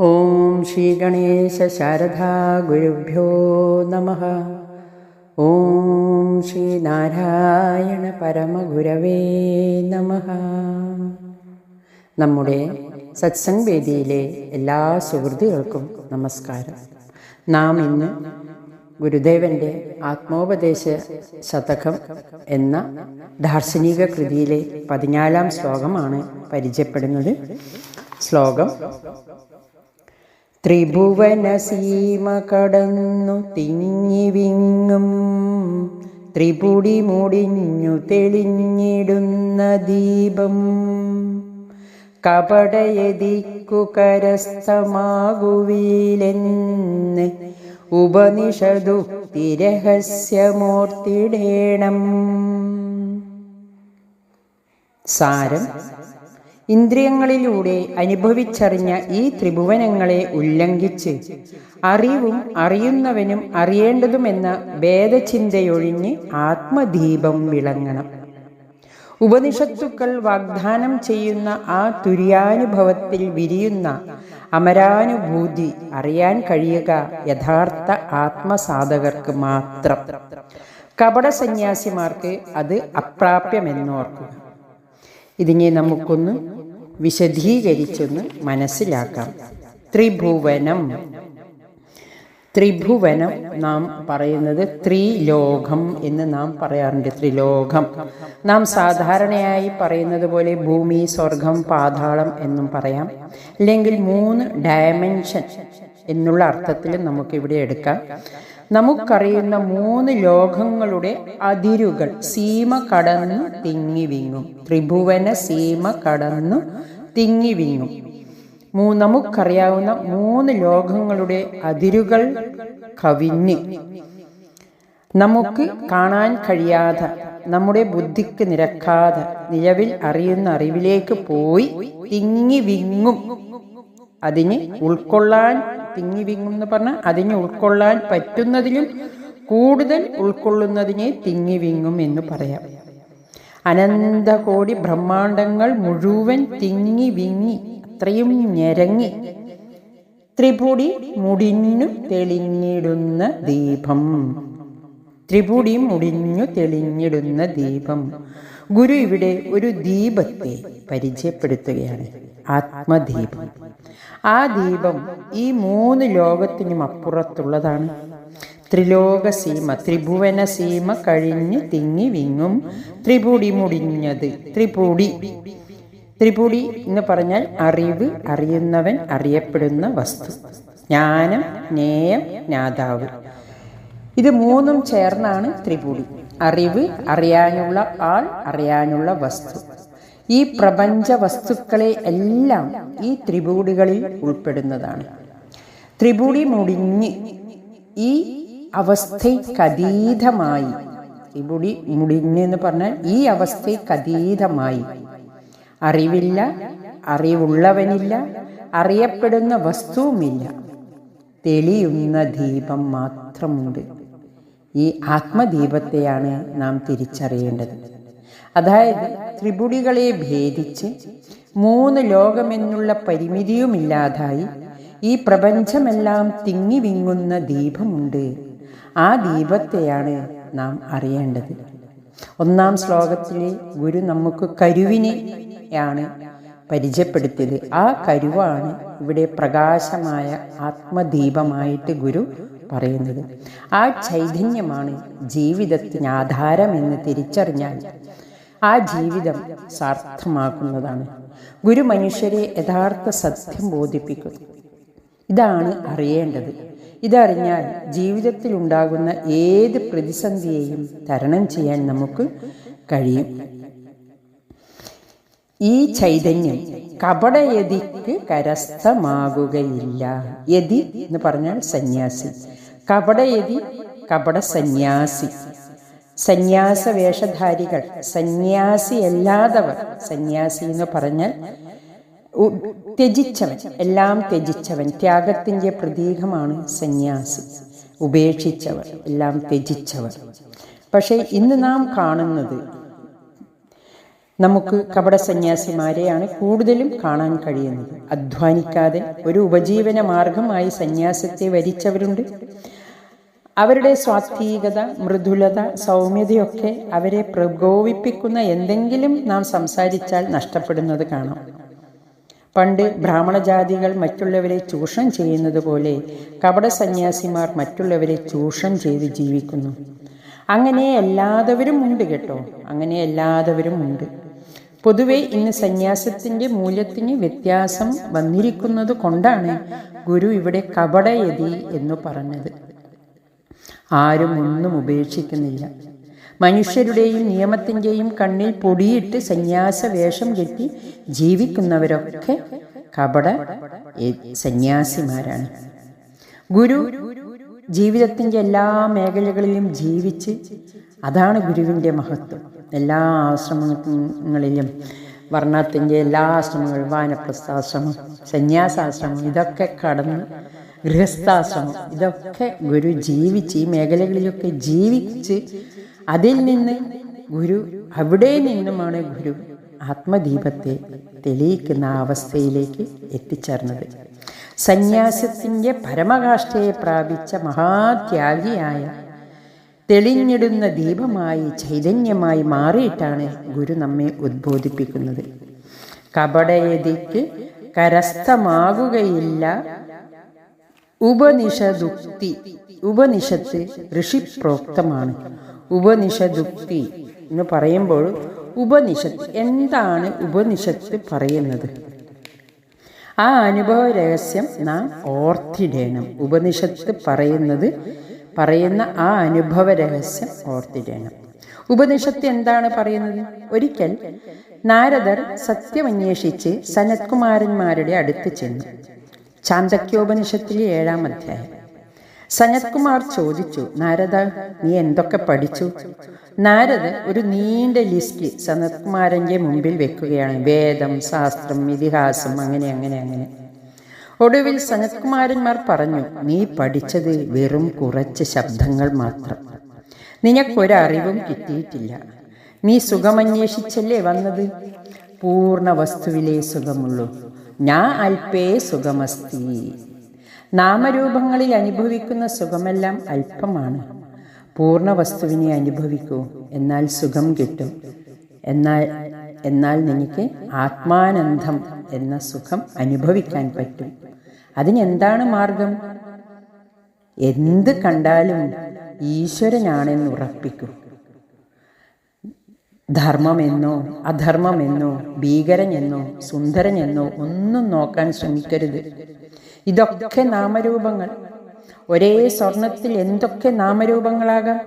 ഓം ശ്രീ ഗണേശ ശാരദാ ഗുരുഭ്യോ നമ. ഓം ശ്രീ നാരായണ പരമഗുരവേ നമ. നമ്മുടെ സത്സംഗ് വേദിയിലെ എല്ലാ സുഹൃത്തുക്കൾക്കും നമസ്കാരം. നാം ഇന്ന് ഗുരുദേവന്റെ ആത്മോപദേശ ശതകം എന്ന ദാർശനിക കൃതിയിലെ പതിനാലാം ശ്ലോകമാണ് പരിചയപ്പെടുന്നത്. ശ്ലോകം ത്രിഭുവനസീമ കടന്നു തിങ്ങി വിങ്ങും ത്രിപുടി മുടിഞ്ഞു തെളിഞ്ഞിടുന്ന ദീപം. കപടയതിക്കു കരസ്ഥമാകുവിലെന്ന് ഉപനിഷദുക്തി രഹസ്യമോർത്തിടേണം സാരം ഇന്ദ്രിയങ്ങളിലൂടെ അനുഭവിച്ചറിഞ്ഞ ഈ ത്രിഭുവനങ്ങളെ ഉല്ലംഘിച്ച്. അറിവും അറിയുന്നവനും അറിയേണ്ടതുമെന്ന ഭേദചിന്തയൊഴിഞ്ഞ് ആത്മദീപം വിളങ്ങണം. ഉപനിഷത്തുക്കൾ വാഗ്ദാനം ചെയ്യുന്ന ആ തുര്യാനുഭവത്തിൽ വിരിയുന്ന അമരാനുഭൂതി അറിയാൻ കഴിയുക യഥാർത്ഥ ആത്മസാധകർക്ക് മാത്രം. കപട സന്യാസിമാർക്ക് അത് അപ്രാപ്യമെന്നോർക്കുക. ഇതിനെ നമുക്കൊന്ന് വിശദീകരിച്ചൊന്ന് മനസ്സിലാക്കാം. ത്രിഭുവനം. ത്രിഭുവനം നാം പറയുന്നത് ത്രിലോകം എന്ന് നാം പറയാറുണ്ട്. ത്രിലോകം. നാം സാധാരണയായി പറയുന്നത് പോലെ ഭൂമി സ്വർഗം പാതാളം എന്നും പറയാം. അല്ലെങ്കിൽ മൂന്ന് ഡയമെൻഷൻ എന്നുള്ള അർത്ഥത്തിൽ നമുക്കിവിടെ എടുക്കാം. നമുക്കറിയുന്ന മൂന്ന് ലോകങ്ങളുടെ അതിരുകൾ സീമ കടന്നു തിങ്ങിവിങ്ങും ത്രിഭുവന സീമ കടന്നു തിങ്ങിവിങ്ങും മൂ നമുക്കറിയാവുന്ന മൂന്ന് ലോകങ്ങളുടെ അതിരുകൾ കവിഞ്ഞ് നമുക്ക് കാണാൻ കഴിയാതെ നമ്മുടെ ബുദ്ധിക്ക് നിരക്കാതെ നിലവിൽ അറിയുന്ന അറിവിലേക്ക് പോയി തിങ്ങി വിങ്ങും. അതിന് ഉൾക്കൊള്ളാൻ തിങ്ങി വിങ്ങും എന്ന് പറഞ്ഞാൽ അതിനെ ഉൾക്കൊള്ളാൻ പറ്റുന്നതിലും കൂടുതൽ ഉൾക്കൊള്ളുന്നതിനെ തിങ്ങി വിങ്ങും എന്ന് പറയാം. അനന്തകോടി ബ്രഹ്മാണ്ടങ്ങൾ മുഴുവൻ തിങ്ങി വിങ്ങി അത്രയും ഞെരങ്ങി ത്രിപുടി മുടിഞ്ഞു തെളിഞ്ഞിടുന്ന ദീപം. ത്രിപുടി മുടിഞ്ഞു തെളിഞ്ഞിടുന്ന ദീപം. ഗുരു ഇവിടെ ഒരു ദീപത്തെ പരിചയപ്പെടുത്തുകയാണ്. ആത്മദീപം. ആ ദീപം ഈ മൂന്ന് ലോകത്തിനും അപ്പുറത്തുള്ളതാണ്. ത്രിലോക സീമ ത്രിഭുവന സീമ കഴിഞ്ഞ് തിങ്ങി വിങ്ങും ത്രിപുടി മുടിഞ്ഞത് ത്രിപുടി. ത്രിപുടി എന്ന് പറഞ്ഞാൽ അറിവ് അറിയുന്നവൻ അറിയപ്പെടുന്ന വസ്തു. ജ്ഞാനം നേയം ജ്ഞാതാവ്. ഇത് മൂന്നും ചേർന്നാണ് ത്രിപുടി. അറിവ് അറിയാനുള്ള ആൾ അറിയാനുള്ള വസ്തു. ഈ പ്രപഞ്ച വസ്തുക്കളെ എല്ലാം ഈ ത്രിപൂടികളിൽ ഉൾപ്പെടുന്നതാണ്. ത്രിപൂടി മുടിഞ്ഞ് ഈ അവസ്ഥയ്ക്കതീതമായി ത്രിപുടി മുടിഞ്ഞ് എന്ന് പറഞ്ഞാൽ ഈ അവസ്ഥയ്ക്കതീതമായി. അറിവില്ല അറിവുള്ളവനില്ല അറിയപ്പെടുന്ന വസ്തുവുമില്ല. തെളിയുന്ന ദീപം മാത്രമുണ്ട്. ഈ ആത്മദീപത്തെയാണ് നാം തിരിച്ചറിയേണ്ടത്. അതായത് ത്രിപുടികളെ ഭേദിച്ച് മൂന്ന് ലോകമെന്നുള്ള പരിമിതിയുമില്ലാതായി ഈ പ്രപഞ്ചമെല്ലാം തിങ്ങി വിങ്ങുന്ന ദീപമുണ്ട്. ആ ദീപത്തെയാണ് നാം അറിയേണ്ടത്. ഒന്നാം ശ്ലോകത്തിലെ ഗുരു നമുക്ക് കരുവിനെയാണ് പരിചയപ്പെടുത്തിയത്. ആ കരുവാണ് ഇവിടെ പ്രകാശമായ ആത്മദീപമായിട്ട് ഗുരു പറയുന്നത്. ആ ചൈതന്യമാണ് ജീവിതത്തിന് ആധാരമെന്ന് തിരിച്ചറിഞ്ഞാൽ ആ ജീവിതം സാർത്ഥമാക്കുന്നതാണ്. ഗുരു മനുഷ്യരെ യഥാർത്ഥ സത്യം ബോധിപ്പിക്കുന്നു. ഇതാണ് അറിയേണ്ടത്. ഇതറിഞ്ഞാൽ ജീവിതത്തിൽ ഉണ്ടാകുന്ന ഏത് പ്രതിസന്ധിയെയും തരണം ചെയ്യാൻ നമുക്ക് കഴിയും. ഈ ചൈതന്യം കപടയതിക്ക് കരസ്ഥമാകുകയില്ല. യതി എന്ന് പറഞ്ഞാൽ സന്യാസി. കപടയതി കപട സന്യാസി സന്യാസ വേഷധാരികൾ സന്യാസി അല്ലാതവർ സന്യാസി എന്ന് പറഞ്ഞാൽ ത്യജിച്ചവൻ എല്ലാം ത്യജിച്ചവൻ ത്യാഗത്തിന്റെ പ്രതീകമാണ് സന്യാസി. ഉപേക്ഷിച്ചവർ എല്ലാം ത്യജിച്ചവർ. പക്ഷേ ഇന്ന് നാം കാണുന്നത് നമുക്ക് കപട സന്യാസിമാരെയാണ് കൂടുതലും കാണാൻ കഴിയുന്നത്. അധ്വാനിക്കാതെ ഒരു ഉപജീവന മാർഗമായി സന്യാസത്തെ വരിച്ചവരുണ്ട്. അവരുടെ സ്വാത്വീകത മൃദുലത സൗമ്യതയൊക്കെ അവരെ പ്രകോപിപ്പിക്കുന്ന എന്തെങ്കിലും നാം സംസാരിച്ചാൽ നഷ്ടപ്പെടുന്നത് കാണാം. പണ്ട് ബ്രാഹ്മണജാതികൾ മറ്റുള്ളവരെ ചൂഷണം ചെയ്യുന്നത് പോലെ കപട സന്യാസിമാർ മറ്റുള്ളവരെ ചൂഷണം ചെയ്ത് ജീവിക്കുന്നു. അങ്ങനെ എല്ലാതവരും ഉണ്ട് കേട്ടോ. അങ്ങനെ എല്ലാതവരും ഉണ്ട്. പൊതുവെ ഇന്ന് സന്യാസത്തിന്റെ മൂല്യത്തിന് വ്യത്യാസം വന്നിരിക്കുന്നത് കൊണ്ടാണ് ഗുരു ഇവിടെ കപടയതി എന്ന് പറഞ്ഞത്. ആരും ഒന്നും ഉപേക്ഷിക്കുന്നില്ല. മനുഷ്യരുടെയും നിയമത്തിന്റെയും കണ്ണിൽ പൊടിയിട്ട് സന്യാസ വേഷം കെട്ടി ജീവിക്കുന്നവരൊക്കെ കപട സന്യാസിമാരാണ്. ഗുരു ജീവിതത്തിന്റെ എല്ലാ മേഖലകളിലും ജീവിച്ച് അതാണ് ഗുരുവിന്റെ മഹത്വം. എല്ലാ ആശ്രമങ്ങളിലും വർണത്തിന്റെ എല്ലാ ആശ്രമങ്ങളും വാനപ്രസ്ഥാശ്രമം സന്യാസാശ്രമം ഇതൊക്കെ കടന്ന് ഗൃഹസ്ഥാശ്രമം. ഇതൊക്കെ ഗുരു ജീവിച്ച് ഈ മേഖലകളിലൊക്കെ ജീവിച്ച് അതിൽ നിന്ന് ഗുരു അവിടെ നിന്നുമാണ് ഗുരു ആത്മദീപത്തെ തെളിയിക്കുന്ന അവസ്ഥയിലേക്ക് എത്തിച്ചേർന്നത്. സന്യാസത്തിന്റെ പരമകാഷ്ഠയെ പ്രാപിച്ച മഹാത്യാഗിയായ തെളിഞ്ഞിടുന്ന ദീപമായി ചൈതന്യമായി മാറിയിട്ടാണ് ഗുരു നമ്മെ ഉദ്ബോധിപ്പിക്കുന്നത്. കപടയതിക്ക് കരസ്ഥമാകുകയില്ല ഉപനിഷദുക്തി. ഉപനിഷത്ത് ഋഷിപ്രോക്തമാണ്. ഉപനിഷദുക്തി എന്ന് പറയുമ്പോൾ ഉപനിഷത്ത് എന്താണ് ഉപനിഷത്ത് പറയുന്നത്? ആ അനുഭവ രഹസ്യം നാം ഓർത്തിടേണം. ഉപനിഷത്ത് പറയുന്നത് പറയുന്ന ആ അനുഭവ രഹസ്യം ഓർത്തിടേണം. ഉപനിഷത്ത് എന്താണ് പറയുന്നത്? ഒരിക്കൽ നാരദർ സത്യമന്വേഷിച്ച് സനത്കുമാരന്മാരുടെ അടുത്ത് ചെന്നു. ചാന്തക്യോപനിഷത്തിലെ ഏഴാം അധ്യായം. സനത്കുമാർ ചോദിച്ചു നാരദ നീ എന്തൊക്കെ പഠിച്ചു? നാരദ് ഒരു നീണ്ട ലിസ്റ്റ് സനത്കുമാരന്റെ മുമ്പിൽ വെക്കുകയാണ്. വേദം ശാസ്ത്രം ഇതിഹാസം അങ്ങനെ അങ്ങനെ അങ്ങനെ. ഒടുവിൽ സനത്കുമാരന്മാർ പറഞ്ഞു നീ പഠിച്ചത് വെറും കുറച്ച് ശബ്ദങ്ങൾ മാത്രം. നിനക്കൊരറിവും കിട്ടിയിട്ടില്ല. നീ സുഖമന്വേഷിച്ചല്ലേ വന്നത്? പൂർണ വസ്തുവിലേ സുഖമുള്ളൂ. ഞാൻ അല്പേ സുഖമസ്തി. നാമരൂപങ്ങളിൽ അനുഭവിക്കുന്ന സുഖമെല്ലാം അല്പമാണ് പൂർണ വസ്തുവിനെ അനുഭവിക്കൂ എന്നാൽ സുഖം കിട്ടും. എന്നാൽ എന്നാൽ നിനക്ക് ആത്മാനന്ദം എന്ന സുഖം അനുഭവിക്കാൻ പറ്റും. അതിനെന്താണ് മാർഗം? എന്ത് കണ്ടാലും ഈശ്വരനാണെന്ന് ഉറപ്പിക്കൂ ധർമ്മമെന്നോ അധർമ്മമെന്നോ ഭീകരനെന്നോ സുന്ദരനെന്നോ ഒന്നും നോക്കാൻ ശ്രമിക്കരുത്. ഇതൊക്കെ നാമരൂപങ്ങൾ. ഒരേ സ്വർണത്തിൽ എന്തൊക്കെ നാമരൂപങ്ങളാകാം?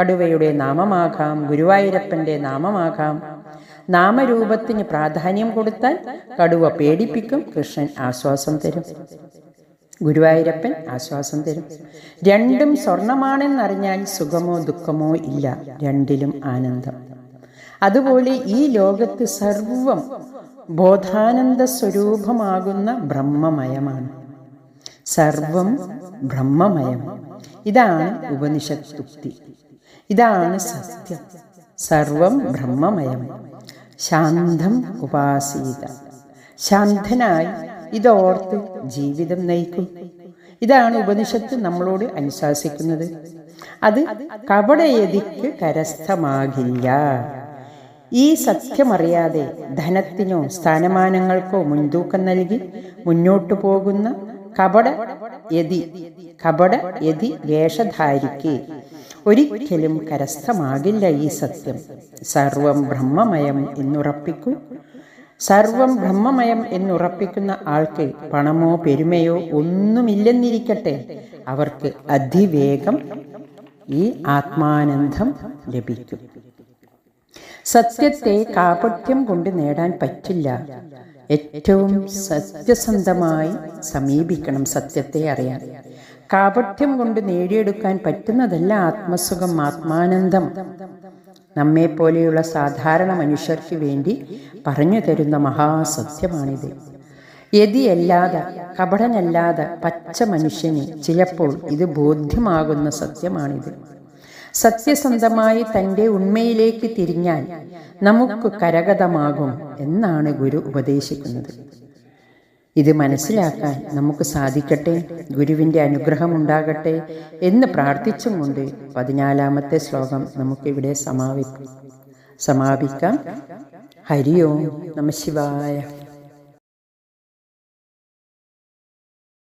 കടുവയുടെ നാമമാകാം ഗുരുവായൂരപ്പന്റെ നാമമാകാം. നാമരൂപത്തിന് പ്രാധാന്യം കൊടുത്താൽ കടുവ പേടിപ്പിക്കും കൃഷ്ണൻ ആശ്വാസം തരും. ഗുരുവായൂരപ്പൻ ആശ്വാസം തരും. രണ്ടും സ്വർണമാണെന്നറിഞ്ഞാൽ സുഖമോ ദുഃഖമോ ഇല്ല രണ്ടിലും ആനന്ദം. അതുപോലെ ഈ ലോകത്ത് സർവം ബോധാനന്ദ സ്വരൂപമാകുന്ന ബ്രഹ്മമയമാണ്. സർവം ബ്രഹ്മമയം. ഇതാണ് ഉപനിഷത്തുക്തി ഇതാണ് സത്യം. സർവം ബ്രഹ്മമയം. ശാന്തം ഉപാസീത. ശാന്തനായി ഇതോർത്ത് ജീവിതം നയിക്കും. ഇതാണ് ഉപനിഷത്ത് നമ്മളോട് അനുശാസിക്കുന്നത്. അത് കപടയതിക്ക് കരസ്ഥമാകില്ല. ഈ സത്യമറിയാതെ ധനത്തിനോ സ്ഥാനമാനങ്ങൾക്കോ മുൻതൂക്കം നൽകി മുന്നോട്ടു പോകുന്ന കപട യതി കപട യതി വേഷധാരിക്ക് ഒരിക്കലും കരസ്ഥമാകില്ല ഈ സത്യം. സർവം ബ്രഹ്മമയം എന്നുറപ്പിക്കൂ സർവം ബ്രഹ്മമയം എന്നുറപ്പിക്കുന്ന ആൾക്ക് പണമോ പെരുമയോ ഒന്നുമില്ലെന്നിരിക്കട്ടെ. അവർക്ക് അതിവേഗം ഈ ആത്മാനന്ദം ലഭിക്കും. സത്യത്തെ കാപട്യം കൊണ്ട് നേടാൻ പറ്റില്ല. ഏറ്റവും സത്യസന്ധമായി സമീപിക്കണം സത്യത്തെ അറിയാൻ. കാപട്യം കൊണ്ട് നേടിയെടുക്കാൻ പറ്റുന്നതല്ല ആത്മസുഖം ആത്മാനന്ദം. നമ്മെ പോലെയുള്ള സാധാരണ മനുഷ്യർക്ക് വേണ്ടി പറഞ്ഞു തരുന്ന മഹാസത്യമാണിത്. യതിയല്ലാതെ കപടനല്ലാതെ പച്ച മനുഷ്യന് ചിലപ്പോൾ ഇത് ബോധ്യമാകുന്ന സത്യമാണിത്. സത്യസന്ധമായി തന്റെ ഉണ്മയിലേക്ക് തിരിഞ്ഞാൽ നമുക്ക് കരഗതമാകും എന്നാണ് ഗുരു ഉപദേശിക്കുന്നത്. ഇത് മനസ്സിലാക്കാൻ നമുക്ക് സാധിക്കട്ടെ ഗുരുവിന്റെ അനുഗ്രഹം ഉണ്ടാകട്ടെ എന്ന് പ്രാർത്ഥിച്ചും കൊണ്ട് പതിനാലാമത്തെ ശ്ലോകം നമുക്കിവിടെ സമാപി സമാപിക്കാം. ഹരി ഓം നമ ശിവായ.